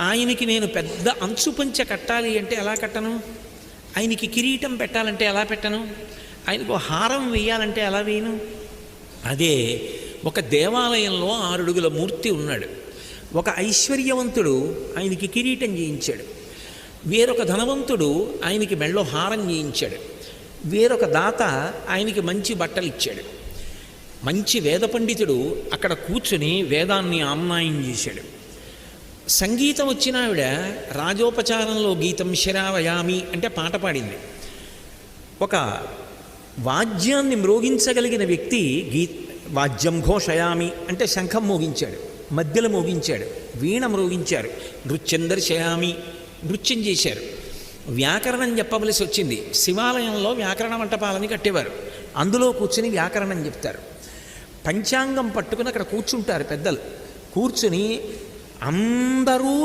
ఆయనకి నేను పెద్ద అంచు పంచ కట్టాలి అంటే ఎలా కట్టను? ఆయనకి కిరీటం పెట్టాలంటే ఎలా పెట్టను? ఆయనకు హారం వేయాలంటే ఎలా వేయను? అదే ఒక దేవాలయంలో ఆరుడుగుల మూర్తి ఉన్నాడు. ఒక ఐశ్వర్యవంతుడు ఆయనకి కిరీటం చేయించాడు. వేరొక ధనవంతుడు ఆయనకి మెళ్ళో హారం చేయించాడు. వేరొక దాత ఆయనకి మంచి బట్టలు ఇచ్చాడు. మంచి వేద పండితుడు అక్కడ కూర్చుని వేదాన్ని ఆమ్నాయం చేశాడు. సంగీతం వచ్చిన ఆవిడ రాజోపచారంలో గీతం శరావయామి అంటే పాట పాడింది. ఒక వాద్యాన్ని మ్రోగించగలిగిన వ్యక్తి గీ వాద్యం ఘోషయామి అంటే శంఖం మోగించాడు మధ్యలో మోగించాడు వీణ మ్రోగించారు నృత్యం దర్శయామి నృత్యం చేశారు. వ్యాకరణం చెప్పవలసి వచ్చింది. శివాలయంలో వ్యాకరణ మంటపాలని కట్టేవారు. అందులో కూర్చుని వ్యాకరణం చెప్తారు. పంచాంగం పట్టుకుని అక్కడ కూర్చుంటారు పెద్దలు. కూర్చుని అందరూ